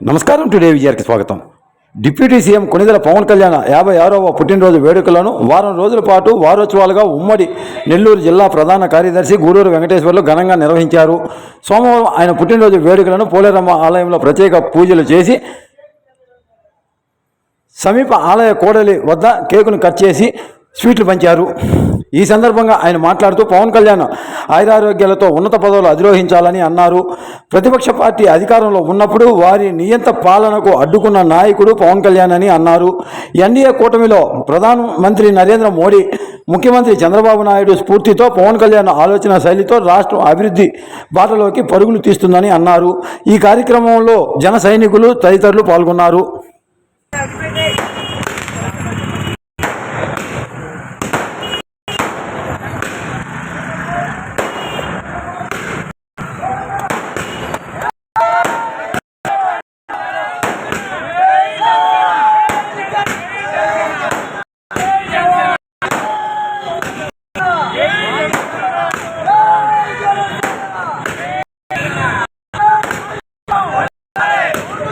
నమస్కారం టుడే విజయానికి స్వాగతం. డిప్యూటీ సీఎం కొనిదల పవన్ కళ్యాణ్ యాభై ఆరవ పుట్టినరోజు వేడుకలను వారం రోజుల పాటు వారోత్సవాలుగా ఉమ్మడి నెల్లూరు జిల్లా ప్రధాన కార్యదర్శి గూడూరు వెంకటేశ్వర్లు ఘనంగా నిర్వహించారు. సోమవారం ఆయన పుట్టినరోజు వేడుకలను పోలేరమ్మ ఆలయంలో ప్రత్యేక పూజలు చేసి సమీప ఆలయ కోడలి వద్ద కేకును కట్ చేసి స్వీట్లు పంచారు. ఈ సందర్భంగా ఆయన మాట్లాడుతూ పవన్ కళ్యాణ్ ఆయురారోగ్యాలతో ఉన్నత పదవులు అధిరోహించాలని అన్నారు. ప్రతిపక్ష పార్టీ అధికారంలో ఉన్నప్పుడు వారి నియంత పాలనకు అడ్డుకున్న నాయకుడు పవన్ కళ్యాణ్ అని అన్నారు. ఎన్డీఏ కూటమిలో ప్రధానమంత్రి నరేంద్ర మోడీ ముఖ్యమంత్రి చంద్రబాబు నాయుడు స్ఫూర్తితో పవన్ కళ్యాణ్ ఆలోచన శైలితో రాష్ట్రం అభివృద్ధి బాటలోకి పరుగులు తీస్తుందని అన్నారు. ఈ కార్యక్రమంలో జన సైనికులు తదితరులు పాల్గొన్నారు.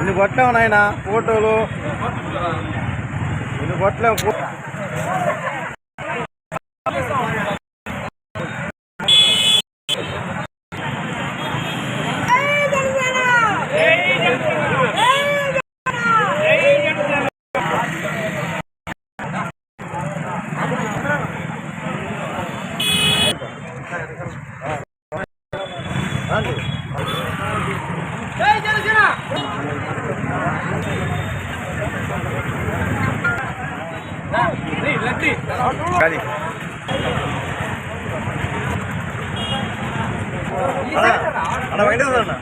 ఇన్ని కొట్టావు నాయన ఫోటోలు. ఇన్ని Kali. Ada, ada main dulu mana?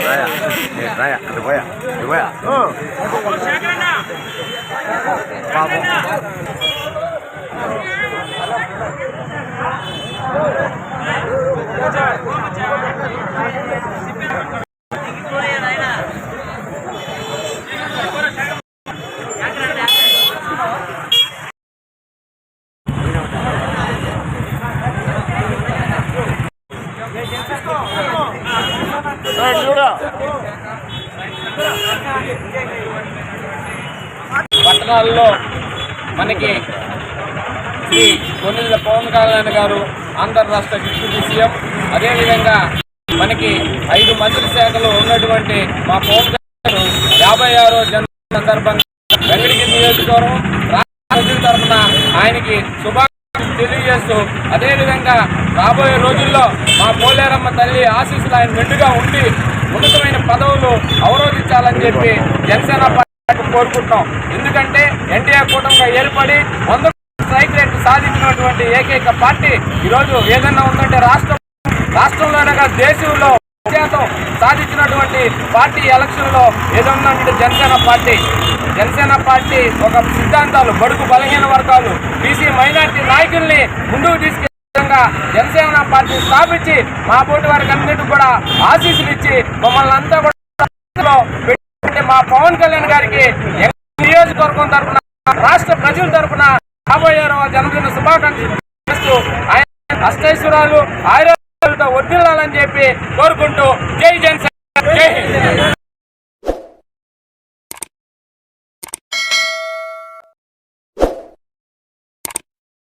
Raya, Raya, ada. Oh. Siapa. పట్టణాల్లో మనకి శ్రీ కొన్నిళ్ళ పవన్ కళ్యాణ్ గారు ఆంధ్ర రాష్ట్ర డిప్యూటీ సీఎం. అదేవిధంగా మనకి ఐదు మంత్రి శాఖలో ఉన్నటువంటి మా పవన్ కళ్యాణ్ గారు యాభై ఆరో జన్మ సందర్భంగా వెంకటగిరి నియోజకవర్గం రాష్ట్ర తరఫున ఆయనకి శుభాకాంక్షలు తెలియజేస్తూ అదేవిధంగా రాబోయే రోజుల్లో మా పోలేరమ్మ తల్లి ఆశీస్సులు ఆయన మెండుగా ఉండి ఉన్నతమైన పదవులు అవరోధించాలని చెప్పి జనసేన కోరుకుంటున్నాం ఎందుకంటే ఎన్డీఏ కూటమిగా ఏర్పడి వంద స్ట్రైక్ రేట్ సాధించినటువంటి ఏకైక పార్టీ ఈరోజు ఏదన్నా ఉందంటే రాష్ట్రం. రాష్ట్రంలోనగా దేశంలో శాతం సాధించినటువంటి పార్టీ ఎలక్షన్లో ఏదన్నా జనసేన పార్టీ. జనసేన పార్టీ ఒక సిద్ధాంతాలు బడుగు బలహీన వర్గాలు బీసీ మైనార్టీ నాయకుల్ని ముందుకు తీసుకెళ్ళే విధంగా జనసేన పార్టీ స్థాపించి మా పోటీ వారికి అన్నిటికీ కూడా ఆశీస్సులు ఇచ్చి మమ్మల్ని అంతా కూడా మా పవన్ కళ్యాణ్ గారికి నియోజకవర్గం తరఫున రాష్ట్ర ప్రజల తరఫున రాబోయే జన్మదిన శుభాకాంక్షలు ఆయన అష్టైశ్వరాలు ఆయుర్వేదాలు ఐక్యత చెప్పి కోరుకుంటూ జై జన్ జై హింద్.